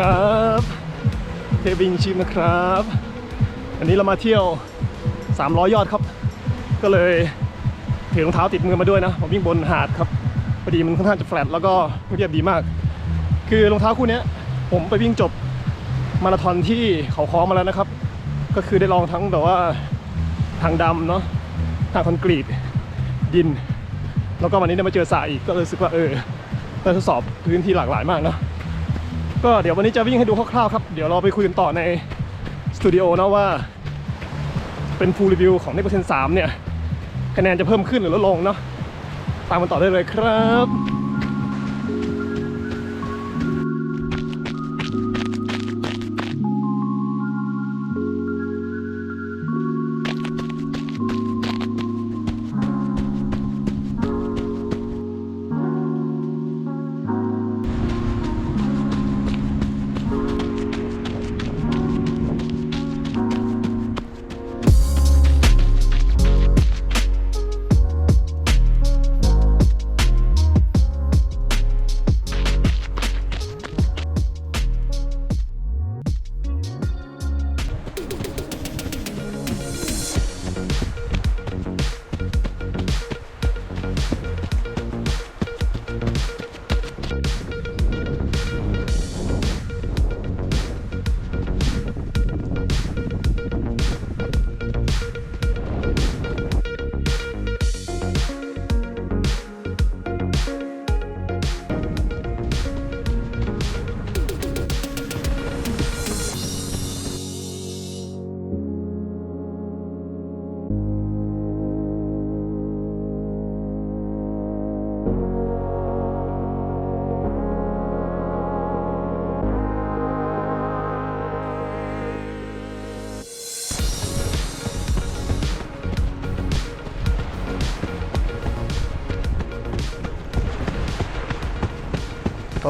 ครับเทวิงชิมนะครับ อันนี้เรามาเที่ยว 300 ยอดครับ ก็เลยถือรองเท้าติดมือมาด้วยนะผมวิ่งบนหาดครับพอดีมันค่อนข้างจะแฟลตแล้วก็เรียบดีมาก คือรองเท้าคู่นี้ผมไปวิ่งจบมาราธอนที่เขาค้อมาแล้วนะครับ ก็คือได้ลองทั้งแบบว่าทางดำเนาะทางคอนกรีตดิน แล้วก็วันนี้ได้มาเจอสระอีกก็เลยรู้สึกว่าเออได้ทดสอบพื้นที่หลากหลายมากเนาะ ก็เดี๋ยววันนี้จะวิ่งให้ดูคร่าวๆครับ เดี๋ยวเราไปคุยกันต่อในสตูดิโอนะว่า เป็นฟูลรีวิวของในเปอร์เซ็นต์สามเนี่ยคะแนนจะเพิ่มขึ้นหรือลดลงเนาะตามกันต่อได้เลยครับ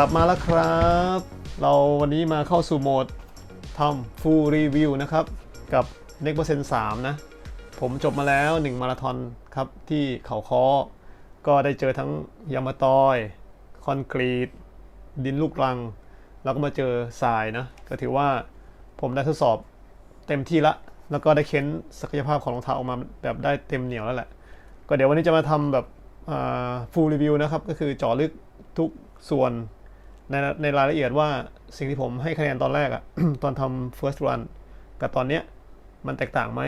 ลับมาแล้วครับ เราวันนี้มาเข้าสู่โหมดทำ full review นะครับ กับ Next Percent 3 นะ ผมจบมาแล้ว 1 มาราธอนครับ ที่เขาคอก็ได้เจอทั้งยามาตอย คอนกรีต ดินลูกรัง แล้วก็มาเจอทรายนะ ก็ถือว่าผมได้ทดสอบเต็มที่ละ แล้วก็ได้เค้นศักยภาพของรองเท้าออกมาแบบได้เต็มเหนียวแล้วแหละ ก็เดี๋ยววันนี้จะมาทำแบบฟูลรีวิวนะครับ ก็คือเจาะลึกทุกส่วน ในในรายละเอียดว่าสิ่งที่ผมให้คะแนนตอนแรกอะตอนทำ first run กับตอนเนี้ยมันแตกต่างไหม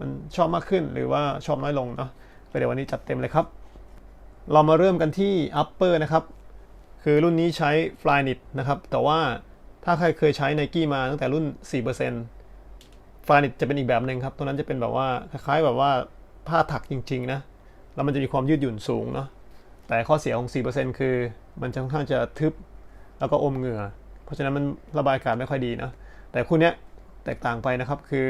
มันชอบมากขึ้นหรือว่าชอบน้อยลงเนาะก็เดี๋ยววันนี้จัดเต็มเลยครับ เรามาเริ่มกันที่ upper นะครับ คือรุ่นนี้ใช้ Flyknit นะครับ แต่ว่าถ้าใครเคยใช้ Nike มาตั้งแต่รุ่น 4% Flyknit จะเป็นอีกแบบหนึ่งครับ ตัวนั้นจะเป็นแบบว่าคล้ายๆแบบว่าผ้าถักจริงๆนะ แล้วมันจะมีความยืดหยุ่นสูงเนาะ แต่ข้อเสียของ 4%คือมันจะค่อนข้างจะทึบ แล้วก็อมเหงื่อ เพราะฉะนั้นมันระบายอากาศไม่ค่อยดีนะแต่คู่เนี้ยแตกต่างไปนะครับคือ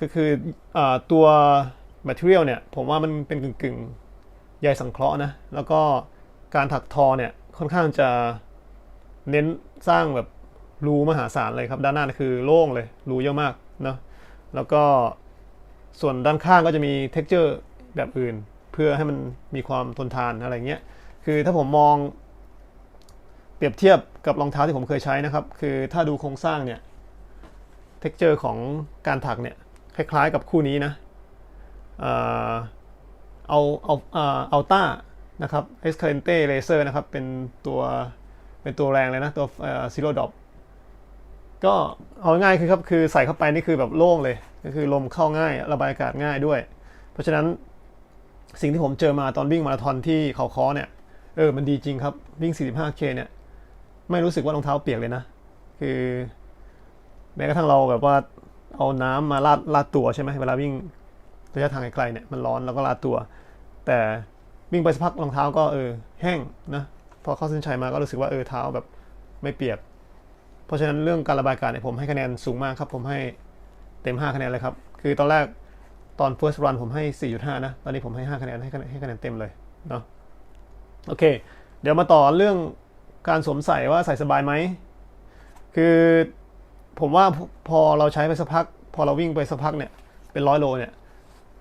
ก็คืออตัว material เนี่ยผมว่ามันเป็นกึ่งกึ่งๆใยสังเคราะห์นะแล้วก็การถักทอเนี่ยค่อนข้างจะเน้นสร้างแบบรูมหาศาลเลยครับ ด้านหน้าคือโล่งเลยรูเยอะมากเนาะแล้วก็ส่วนด้านข้างก็จะมี texture แบบอื่น เพื่อให้มันมีความทนทานอะไรเงี้ยคือถ้าผมมอง เปรียบเทียบกับรองเท้าที่ผมเคยใช้นะครับ คือถ้าดูโครงสร้างเนี่ยเท็กเจอร์ของการถักเนี่ยคล้ายๆกับคู่นี้นะเอ่อเอาเอาเอ่ออัลต้านะครับ e s c a l e n t e Laser นะครับเป็นตัวเป็นตัวแรงเลยนะ ตัวเอ่อ Zero Drop ก็เอาง่ายคือครับคือใส่เข้าไปนี่คือแบบโล่งเลย ก็คือลมเข้าง่ายระบายอากาศง่ายด้วย เพราะฉะนั้นสิ่งที่ผมเจอมาตอนวิ่งมาราธอนที่เขาค้อเนี่ยเออมันดีจริงครับ วิ่ง 45K เนี่ย ไม่รู้สึกว่ารองเท้าเปียกเลยนะ คือแม้กระทั่งเราแบบว่าเอาน้ำมาลาดลาดตัวใช่ไหมเวลาวิ่งระยะทางไกลๆเนี่ยมันร้อนแล้วก็ลาดตัว แต่วิ่งไปสักพักรองเท้าก็เออแห้งนะพอเข้าเส้นชัยมาก็รู้สึกว่าเออเท้าแบบไม่เปียก เพราะฉะนั้นเรื่องการระบายอากาศเนี่ยผมให้คะแนนสูงมากครับ ผมให้เต็ม 5 คะแนนเลยครับ คือตอนแรกตอน first run ผมให้ 4.5 นะ ตอนนี้ผมให้ 5 คะแนนให้คะแนนให้คะแนนเต็มเลยเนาะโอเค เดี๋ยวมาต่อเรื่อง การสวมใส่ว่าใส่สบายไหม คือผมว่าพอเราใช้ไปสักพัก พอเราวิ่งไปสักพักเนี่ย เป็นร้อยโลเนี่ย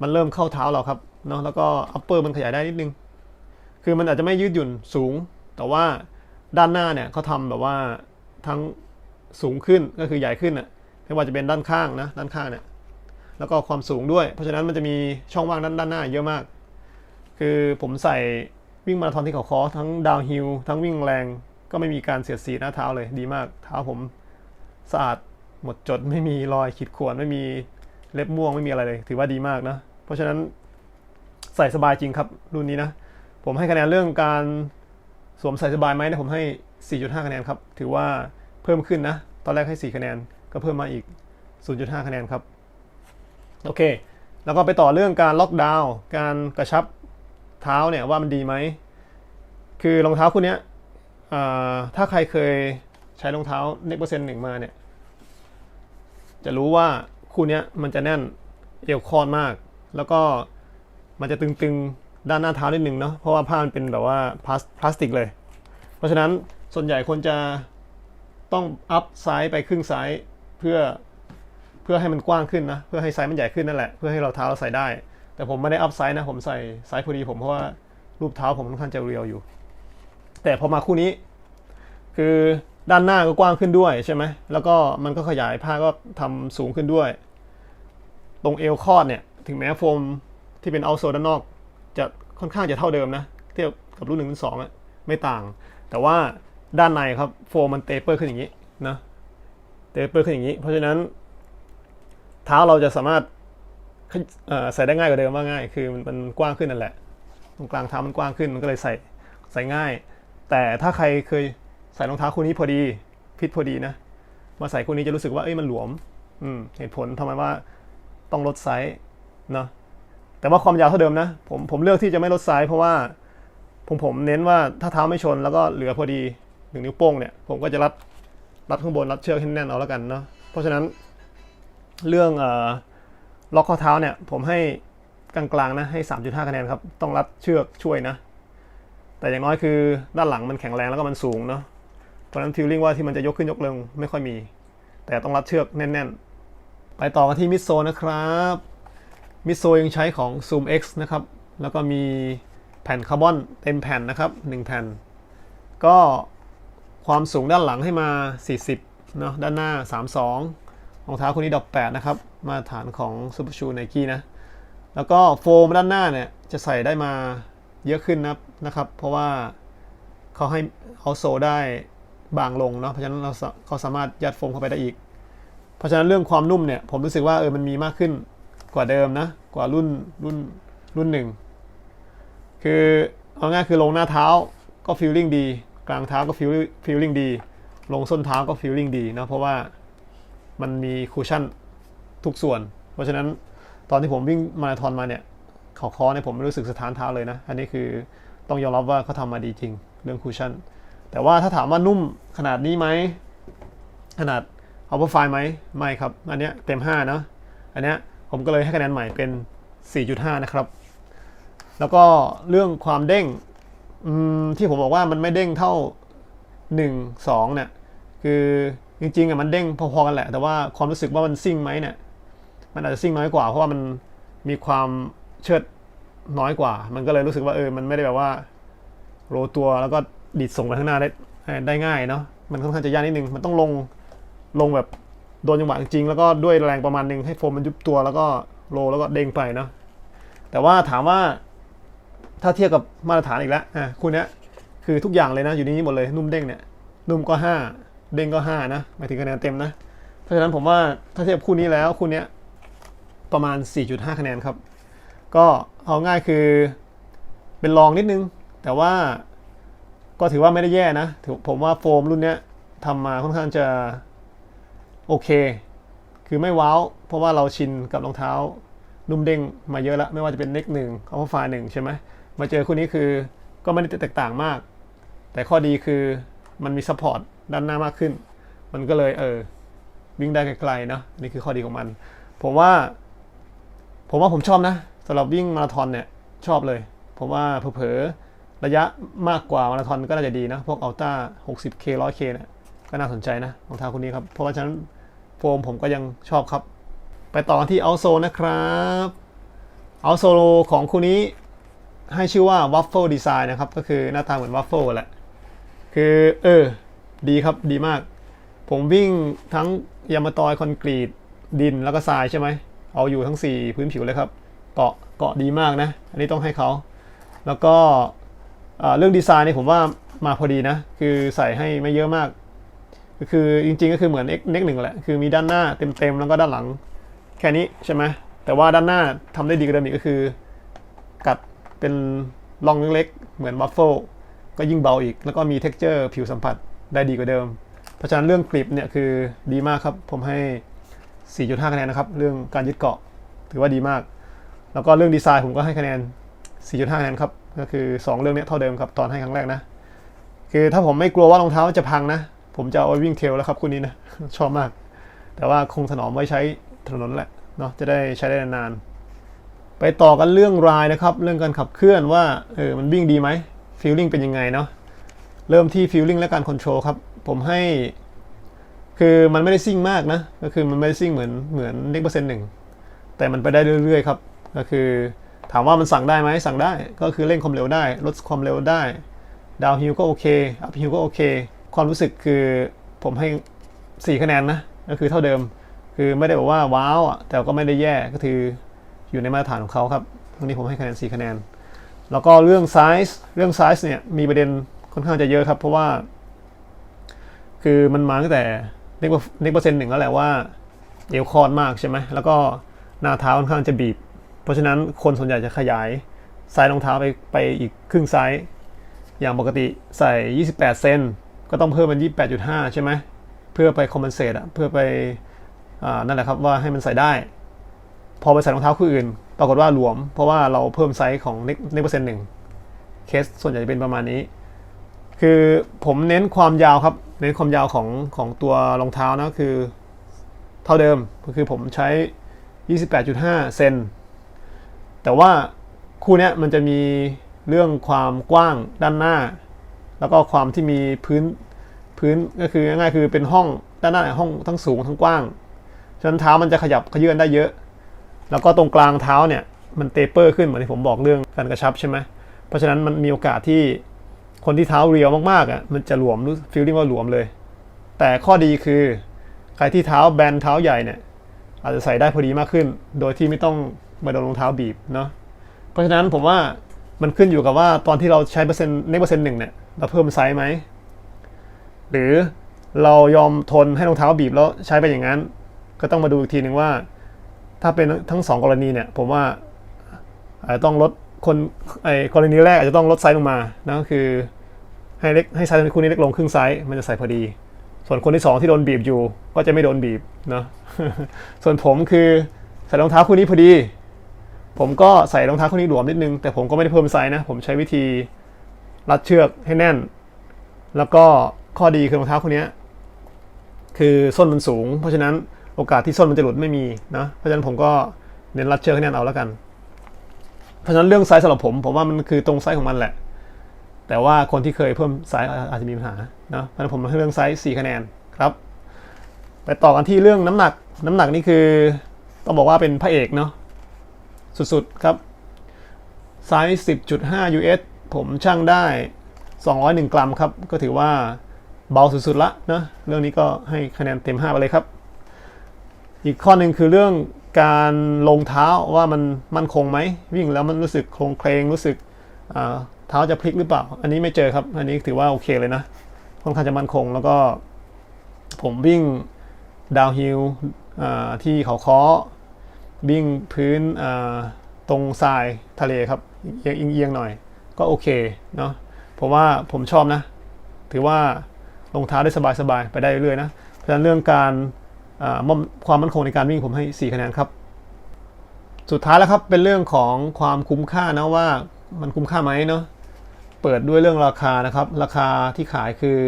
มันเริ่มเข้าเท้าเราครับเนาะแล้วก็อัปเปอร์มันขยายได้นิดนึง คือมันอาจจะไม่ยืดหยุ่นสูง แต่ว่าด้านหน้าเนี่ยเขาทำแบบว่าทั้งสูงขึ้นก็คือใหญ่ขึ้นอะไม่ว่าจะเป็นด้านข้างนะด้านข้างเนี่ยแล้วก็ความสูงด้วย เพราะฉะนั้นมันจะมีช่องว่างด้านด้านหน้าเยอะมาก คือผมใส่วิ่งมาราธอนที่เขาคอทั้งดาวฮิลทั้งวิ่งแรง ก็ไม่มีการเสียดสีหน้าเท้าเลยดีมากเท้าผมสะอาดหมดจดไม่มีรอยขีดข่วนไม่มีเล็บม่วงไม่มีอะไรเลย ถือว่าดีมากนะ เพราะฉะนั้นใส่สบายจริงครับ รุ่นนี้นะ ผมให้คะแนนเรื่องการสวมใส่สบายไหมเนะผมให้ 4.5 คะแนนครับ ถือว่าเพิ่มขึ้นนะ ตอนแรกให้ 4 คะแนนก็เพิ่มมาอีก 0.5 คะแนนครับ โอเค แล้วก็ไปต่อเรื่องการล็อกดาวน์การกระชับเท้าเนี่ยว่ามันดีไหมคือรองเท้าคู่นี้ ถ้าใครเคยใช้รองเท้าเน็กเปอร์เซ็นต์หนึ่งมาเนี่ย จะรู้ว่าคู่นี้มันจะแน่นเอวคอนมาก แล้วก็มันจะตึงๆ ด้านหน้าเท้านิดนึงเนาะเพราะว่าผ้ามันเป็นแบบว่าพลาสพลาสติกเลย เพราะฉะนั้นส่วนใหญ่คนจะต้องอัพไซส์ไปครึ่งไซส์เพื่อเพื่อให้มันกว้างขึ้นนะเพื่อให้ไซส์มันใหญ่ขึ้นนั่นแหละเพื่อให้เราเท้าเราใส่ได้ แต่ผมไม่ได้อัพไซส์นะผมใส่ไซส์พอดีผมเพราะว่ารูปเท้าผมค่อนข้างจะเรียวอยู่ แต่พอมาคู่นี้ คือด้านหน้าก็กว้างขึ้นด้วยใช่ไหมแล้วก็มันก็ขยายผ้าก็ทำสูงขึ้นด้วย ตรงเอวคอดเนี่ย ถึงแม้โฟมที่เป็นเอาโซด้านนอก จะค่อนข้างจะเท่าเดิมนะ เทียบกับรุ่นหนึ่งรุ่นสองอะไม่ต่าง แต่ว่าด้านในครับโฟมมันเตเปอร์ขึ้นอย่างนี้นะเตเปอร์ขึ้นอย่างนี้ เพราะฉะนั้น เท้าเราจะสามารถใส่ได้ง่ายกว่าเดิมว่าง่าย คือมันมันกว้างขึ้นนั่นแหละ ตรงกลางเท้ามันกว้างขึ้นมันก็เลยใส่ใส่ง่าย แต่ถ้าใครเคยใส่รองเท้าคู่นี้พอดีฟิตพอดีนะ มาใส่คู่นี้จะรู้สึกว่าเอ้ยมันหลวม อืมเหตุผลทำไมว่าต้องลดไซส์เนาะแต่ว่าความยาวเท่าเดิมนะ ผมผมเลือกที่จะไม่ลดไซส์เพราะว่าผมผมเน้นว่าถ้าเท้าไม่ชนแล้วก็เหลือพอดีหนึ่งนิ้วโป้งเนี่ย ผมก็จะรัดรัดข้างบนรัดเชือกให้แน่นเอาแล้วกันเนาะเพราะฉะนั้นเรื่องเอ่อล็อกข้อเท้าเนี่ย ผมให้กลางๆนะให้ 3.5 คะแนนครับ ต้องรัดเชือกช่วยนะ แต่อย่างน้อยคือด้านหลังมันแข็งแรงแล้วก็มันสูงเนาะเพราะนั้นฟิลลิ่งว่าที่มันจะยกขึ้นยกลงไม่ค่อยมี แต่ต้องรัดเชือกแน่น ๆ ไปต่อกันที่มิดโซนะครับมิดโซยังใช้ของ Zoom X นะครับ แล้วก็มีแผ่นคาร์บอนเต็มแผ่นนะครับ 1 แผ่น ก็ความสูงด้านหลังให้มา 40 เนาะด้านหน้า 32รองเท้าคู่นี้ดอก 8 นะครับ มาตรฐานของ Super Shoe Nike นะ แล้วก็โฟมด้านหน้าเนี่ย จะใส่ได้มาเยอะขึ้นนะครับนะครับ เพราะว่าเขาให้เอาโซได้บางลงเนาะเพราะฉะนั้นเราเขาสามารถยัดโฟมเข้าไปได้อีก เพราะฉะนั้นเรื่องความนุ่มเนี่ยผมรู้สึกว่าเออมันมีมากขึ้นกว่าเดิมนะกว่ารุ่นรุ่นรุ่นหนึ่งคือเอาง่ายคือลงหน้าเท้าก็ฟีลลิ่งดี กลางเท้าก็ฟีลฟีลลิ่งดี ลงส้นเท้าก็ฟีลลิ่งดีนะเพราะว่ามันมีคูชั่นทุกส่วน เพราะฉะนั้นตอนที่ผมวิ่งมาราธอนมาเนี่ยเขาคอเนี่ยผมไม่รู้สึกสถานเท้าเลยนะ อันนี้คือ ต้องยอมรับว่าเขาทำมาดีจริงเรื่องคูชั่น แต่ว่าถ้าถามว่านุ่มขนาดนี้ไหม ขนาดเอาเปอร์ไฟไหมไม่ครับ อันเนี้ยเต็ม 5 นะ อันเนี้ยผมก็เลยให้คะแนนใหม่เป็น 4.5 นะครับ แล้วก็เรื่องความเด้งที่ผมบอกว่ามันไม่เด้งเท่า 1 2เนี่ยคือจริงๆอะมันเด้งพอๆกันแหละ แต่ว่าความรู้สึกว่ามันซิ่งไหมเนี่ยมันอาจจะซิ่งน้อยกว่าเพราะว่ามันมีความเชิด น้อยกว่า มันก็เลยรู้สึกว่าเออ มันไม่ได้แบบว่า โรตัวแล้วก็ดีดส่งไปข้างหน้าได้ได้ง่ายเนาะ มันค่อนข้างจะยากนิดนึง มันต้องลง ลงแบบโดนจังหวะจริง แล้วก็ด้วยแรงประมาณนึงให้โฟมมันยุบตัวแล้วก็โรแล้วก็เด้งไปเนาะ แต่ว่าถามว่าถ้าเทียบกับมาตรฐานอีกแล้ว อะคู่เนี้ยคือทุกอย่างเลยนะ อยู่ในนี้หมดเลย นุ่มเด้งเนี่ย นุ่มก็ 5 เด้งก็ 5 นะ หมายถึงคะแนนเต็มนะ เพราะฉะนั้นผมว่าถ้าเทียบคู่นี้แล้วคู่เนี้ยประมาณ 4.5 คะแนนครับ ก็เอาง่ายคือเป็นรองนิดนึง แต่ว่าก็ถือว่าไม่ได้แย่นะถือผมว่าโฟมรุ่นนี้ทำมาค่อนข้างจะโอเค คือไม่ว้าว เพราะว่าเราชินกับรองเท้านุ่มเด้งมาเยอะแล้ว ไม่ว่าจะเป็นเน็กหนึ่งอัลฟาหนึ่งใช่ไหมมาเจอคู่นี้คือก็ไม่ได้แตกต่างมาก แต่ข้อดีคือมันมีซัพพอร์ตด้านหน้ามากขึ้น มันก็เลยเออวิ่งได้ไกลๆเนาะนี่คือข้อดีของมัน ผมว่า ผมว่าผมชอบนะ สำหรับวิ่งมาราธอนเนี่ยชอบเลยผมว่าเผลอๆระยะมากกว่ามาราธอนก็น่าจะดีนะ พวกอัลต้า 60K 100K เนี่ยก็น่าสนใจนะรองเท้าคู่นี้ครับ เพราะว่าฉะนั้นโฟมผมก็ยังชอบครับ ไปต่อที่เอาโซนะครับเอาโซโลของคู่นี้ให้ชื่อว่า Waffle Design นะครับ ก็คือหน้าตาเหมือนวัฟเฟิลแหละ คือเออ ดีครับดีมาก ผมวิ่งทั้งยามาตอยคอนกรีตดินแล้วก็ทรายใช่ไหม เอาอยู่ทั้ง 4 พื้นผิวเลยครับ เกาะเกาะดีมากนะ อันนี้ต้องให้เขา แล้วก็เรื่องดีไซน์นี่ผมว่ามาพอดีนะ คือใส่ให้ไม่เยอะมาก ก็คือจริงๆก็คือเหมือน X X หนึ่งแหละ คือมีด้านหน้าเต็มๆ แล้วก็ด้านหลัง แค่นี้ใช่ไหม แต่ว่าด้านหน้าทำได้ดีกว่าเดิมอีกก็คือ กัดเป็นร่องเล็กๆ เหมือนบัฟเฟิลก็ยิ่งเบาอีก แล้วก็มี t e x t อร์ผิวสัมผัสได้ดีกว่าเดิม เพราะฉะนั้นเรื่องกริปเนี่ยคือดีมากครับ ผมให้ 4.5 คะแนนนะครับ เรื่องการยึดเกาะถือว่าดีมาก แล้วก็เรื่องดีไซน์ผมก็ให้คะแนน 4.5คะแนนครับ ก็คือ 2 เรื่องนี้เท่าเดิมครับ ตอนให้ครั้งแรกนะ คือถ้าผมไม่กลัวว่ารองเท้าจะพังนะ ผมจะเอาไว้วิ่งเทรลแล้วครับคู่นี้นะ ชอบมาก แต่ว่าคงถนอมไว้ใช้ถนนแหละเนาะจะได้ใช้ได้นานๆไปต่อกันเรื่องรายนะครับ เรื่องการขับเคลื่อนว่าเออมันวิ่งดีไหมฟีลลิ่งเป็นยังไงเนาะเริ่มที่ฟีลลิ่งและการคอนโทรลครับผมให้ คือมันไม่ได้ซิ่งมากนะ ก็คือมันไม่ได้ซิ่งเหมือนเหมือนเล็กเปอร์เซ็นต์หนึ่งแต่มันไปได้เรื่อยๆครับ ก็คือถามว่ามันสั่งได้ไหมสั่งได้ก็คือเร่งความเร็วได้ ลดความเร็วได้ ดาวฮิลก็โอเคอัพฮิลก็โอเค ความรู้สึกคือผมให้ 4 คะแนนนะ ก็คือเท่าเดิม คือไม่ได้บอกว่าว้าวอะแต่ก็ไม่ได้แย่ก็คืออยู่ในมาตรฐานของเขาครับตรงนี้ผมให้คะแนน 4 คะแนน แล้วก็เรื่องไซส์เรื่องไซส์เนี่ยมีประเด็นค่อนข้างจะเยอะครับ เพราะว่า คือมันมาตั้งแต่เน็กเปอร์เซ็นต์หนึ่งแล้วแหละว่าเอวคอนมากใช่ไหมแล้วก็หน้าเท้าค่อนข้างจะบีบ เพราะฉะนั้นคนส่วนใหญ่จะขยายไซส์รองเท้าไปไปอีกครึ่งไซส์อย่างปกติใส่ 28 เซนก็ต้องเพิ่มเป็น 28.5 ใช่ไหมเพื่อไปคอมเพนเซตอะเพื่อไปอนั่นแหละครับว่าให้มันใส่ได้ พอไปใส่รองเท้าคู่อื่น ปรากฏว่าหลวม เพราะว่าเราเพิ่มไซส์ของเน็กเน็กเปอร์เซ็นต์หนึ่งเคสส่วนใหญ่จะเป็นประมาณนี้ คือผมเน้นความยาวครับ เน้นความยาวของของตัวรองเท้านะคือเท่าเดิมก็คือผมใช้ 28.5 เซน แต่ว่าคู่นี้มันจะมีเรื่องความกว้างด้านหน้า แล้วก็ความที่มีพื้นพื้นก็คือง่ายๆคือเป็นห้องด้านหน้าห้องทั้งสูงทั้งกว้างฉะนั้นเท้ามันจะขยับขยื่นได้เยอะ แล้วก็ตรงกลางเท้าเนี่ยมันเตเปอร์ขึ้นเหมือนที่ผมบอกเรื่องการกระชับใช่ไหมเพราะฉะนั้นมันมีโอกาสที่คนที่เท้าเรียวมากๆอะมันจะหลวมรู้ฟีลลิ่งว่าหลวมเลย แต่ข้อดีคือใครที่เท้าแบนเท้าใหญ่เนี่ยอาจจะใส่ได้พอดีมากขึ้น โดยที่ไม่ต้อง มาโดนรองเท้าบีบเนาะเพราะฉะนั้นผมว่ามันขึ้นอยู่กับว่าตอนที่เราใช้เปอร์เซ็นต์ในเปอร์เซ็นต์หนึ่งเนี่ยเราเพิ่มไซส์ไหมหรือเรายอมทนให้รองเท้าบีบแล้วใช้ไปอย่างนั้น ก็ต้องมาดูอีกทีหนึ่งว่า ถ้าเป็นทั้งสองกรณีเนี่ยผมว่าอาจจะต้องลดคนไอ้กรณีแรกอาจจะต้องลดไซส์ลงมานะก็คือให้เล็กให้ไซส์คู่นี้เล็กลงครึ่งไซส์มันจะใส่พอดี ส่วนคนที่สองที่โดนบีบอยู่ ก็จะไม่โดนบีบเนาะส่วนผมคือใส่รองเท้าคู่นี้พอดี ผมก็ใส่รองเท้าคู่นี้หลวมนิดนึง แต่ผมก็ไม่ได้เพิ่มไซส์นะ ผมใช้วิธีรัดเชือกให้แน่น แล้วก็ข้อดีคือรองเท้าคู่นี้คือส้นมันสูง เพราะฉะนั้นโอกาสที่ส้นมันจะหลุดไม่มีนะ เพราะฉะนั้นผมก็เน้นรัดเชือกให้แน่นเอาแล้วกัน เพราะฉะนั้นเรื่องไซส์สำหรับผม ผมว่ามันคือตรงไซส์ของมันแหละ แต่ว่าคนที่เคยเพิ่มไซส์อาจจะมีปัญหาเนาะเพราะฉะนั้นผมให้เรื่องไซส์4คะแนนครับ ไปต่อกันที่เรื่องน้ำหนัก น้ำหนักนี่คือต้องบอกว่าเป็นพระเอกเนาะ สุดๆครับไซส์ 10.5 US ผมช่างได้ 201 กรัมครับ ก็ถือว่าเบาสุดๆละเนาะเรื่องนี้ก็ให้คะแนนเต็ม 5 ไปเลยครับ อีกข้อหนึ่งคือเรื่องการลงเท้าว่ามันมั่นคงไหม วิ่งแล้วมันรู้สึกโครงเคลงรู้สึกเท้าจะพลิกหรือเปล่า อันนี้ไม่เจอครับ อันนี้ถือว่าโอเคเลยนะค่อนข้างจะมั่นคงแล้วก็ผมวิ่งดาวฮิลที่เขาค้อ วิ่งพื้นตรงทรายทะเลครับเอียงเอียงๆหน่อย ก็โอเคเนาะผมว่าผมชอบนะ ถือว่าลงเท้าได้สบายๆ ไปได้เรื่อยๆนะเพราะฉะนั้นเรื่องการอ่ามอมความมั่นคงในการวิ่งผมให้ 4 คะแนนครับ สุดท้ายแล้วครับเป็นเรื่องของความคุ้มค่านะว่ามันคุ้มค่าไหมเนาะเปิดด้วยเรื่องราคานะครับ ราคาที่ขายคือ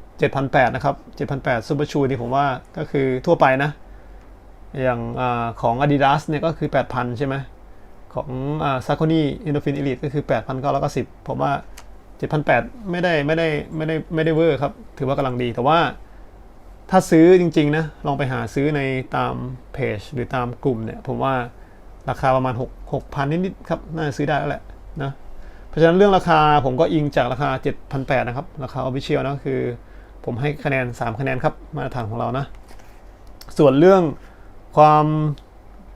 7,800นะครับ7,800ซูเปอร์ชูนี่ผมว่าก็คือทั่วไปนะ อย่างอของ Adidas เนี่ยก็คือ 8,000 ใช่ไหมของอ่า Saucony Endorphin Elite ก็คือ 8,990ผมว่า 7,800 ไม่ได้ไม่ได้ไม่ได้ไม่ได้เวอร์ครับ ถือว่ากำลังดีแต่ว่าถ้าซื้อจริง ๆ นะ ลองไปหาซื้อในตามเพจหรือตามกลุ่มเนี่ย ผมว่าราคาประมาณ 6 6,000 นิดๆครับ น่าจะซื้อได้แล้วแหละนะเพราะฉะนั้นเรื่องราคาผมก็อิงจากราคา 7,800 นะครับ ราคา official นะคือ ผมให้คะแนน 3 คะแนนครับ มาตรฐานของเรานะ ส่วนเรื่อง ความ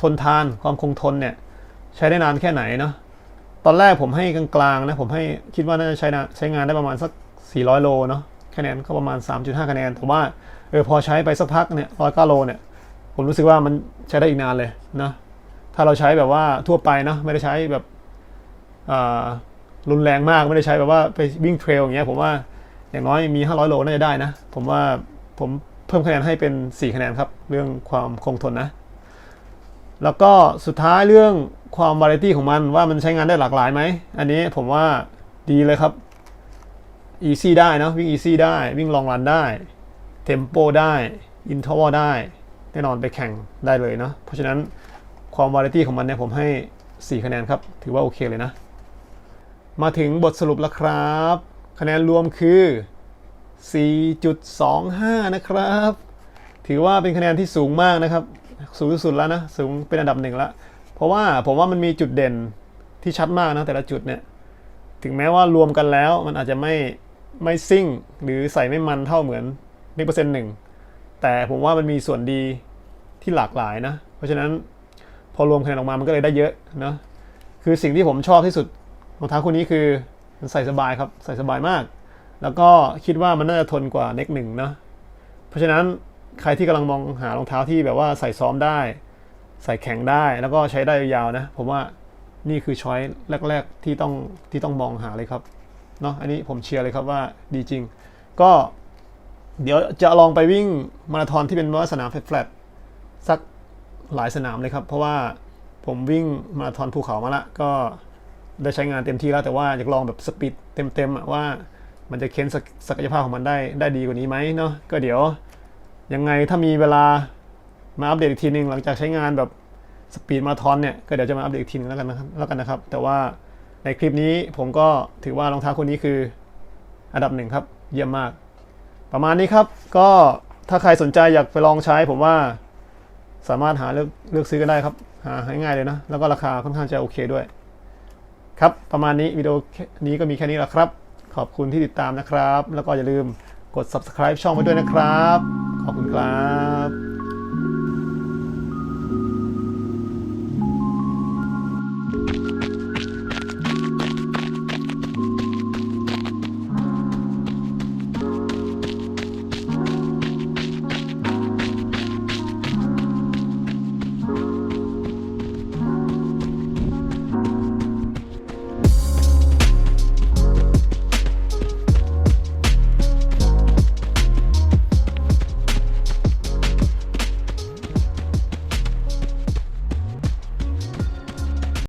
ทนทานความคงทนเนี่ยใช้ได้นานแค่ไหนเนาะตอนแรกผมให้กลางๆนะผมให้คิดว่าน่าจะใช้นะใช้งานได้ประมาณสัก 400 โลเนาะคะแนนก็ประมาณ 3.5 คะแนนแต่ว่าเออพอใช้ไปสักพักเนี่ย109โลเนี่ยผมรู้สึกว่ามันใช้ได้อีกนานเลยนะถ้าเราใช้แบบว่าทั่วไปเนาะไม่ได้ใช้แบบรุนแรงมากไม่ได้ใช้แบบว่าไปวิ่งเทรลอย่างเงี้ยผมว่าอย่างน้อยมี 500 โลน่าจะได้นะ ผมว่าผม เพิ่มคะแนนให้เป็น 4 คะแนนครับ เรื่องความคงทนนะ แล้วก็สุดท้ายเรื่องความวาไรตี้ของมันว่ามันใช้งานได้หลากหลายไหม อันนี้ผมว่าดีเลยครับ easy ได้นะวิ่ง easy ได้วิ่ง long run ได้ tempo ได้ interval ได้ แน่นอนไปแข่งได้เลยเนาะเพราะฉะนั้นความวาไรตี้ของมันเนี่ยผมให้ 4 คะแนนครับ ถือว่าโอเคเลยนะ มาถึงบทสรุปแล้วครับ คะแนนรวมคือ 4.25 นะครับ ถือว่าเป็นคะแนนที่สูงมากนะครับ สูงที่สุดแล้วนะ สูงเป็นอันดับหนึ่งแล้วเพราะว่าผมว่ามันมีจุดเด่นที่ชัดมากนะแต่ละจุดเนี่ย ถึงแม้ว่ารวมกันแล้วมันอาจจะไม่ไม่ซิ่งหรือใส่ไม่มันเท่าเหมือนนิกเปอร์เซ็นต์หนึ่งแต่ผมว่ามันมีส่วนดีที่หลากหลายนะ เพราะฉะนั้นพอรวมคะแนนออกมามันก็เลยได้เยอะนะ คือสิ่งที่ผมชอบที่สุดรองเท้าคู่นี้คือมันใส่สบายครับ ใส่สบายมาก แล้วก็คิดว่ามันน่าจะทนกว่าเน็กหนึ่งนะเพราะฉะนั้นใครที่กำลังมองหารองเท้าที่แบบว่าใส่ซ้อมได้ ใส่แข็งได้แล้วก็ใช้ได้ยาวๆนะ ผมว่านี่คือช้อยแรก ๆ ที่ต้องที่ต้องมองหาเลยครับเนาะอันนี้ผมเชียร์เลยครับว่าดีจริง ก็เดี๋ยวจะลองไปวิ่งมาราธอนที่เป็นว่าสนามแฟลตสักหลายสนามเลยครับ เพราะว่าผมวิ่งมาราธอนภูเขามาละก็ได้ใช้งานเต็มที่แล้วแต่ว่าอยากลองแบบสปีดเต็มๆว่า มันจะเค้นศักยภาพของมันได้ได้ดีกว่านี้ไหมเนาะก็เดี๋ยวยังไงถ้ามีเวลามาอัปเดตอีกทีหนึ่งหลังจากใช้งานแบบสปีดมาราธอนเนี่ยก็เดี๋ยวจะมาอัปเดตอีกทีหนึงแล้วกันนะครับแล้วกันนะครับ แต่ว่าในคลิปนี้ผมก็ถือว่ารองเท้าคู่นี้คืออันดับหนึ่งครับเยี่ยมมาก ประมาณนี้ครับก็ถ้าใครสนใจอยากไปลองใช้ผมว่าสามารถหาเลือกเลือกซื้อกันได้ครับ หาง่ายๆเลยนะ แล้วก็ราคาค่อนข้างจะโอเคด้วย ครับ ประมาณนี้วิดีโอนี้ก็มีแค่นี้แหละครับ ขอบคุณที่ติดตามนะครับ แล้วก็อย่าลืมกด subscribe ช่องไว้ด้วยนะครับ ขอบคุณครับ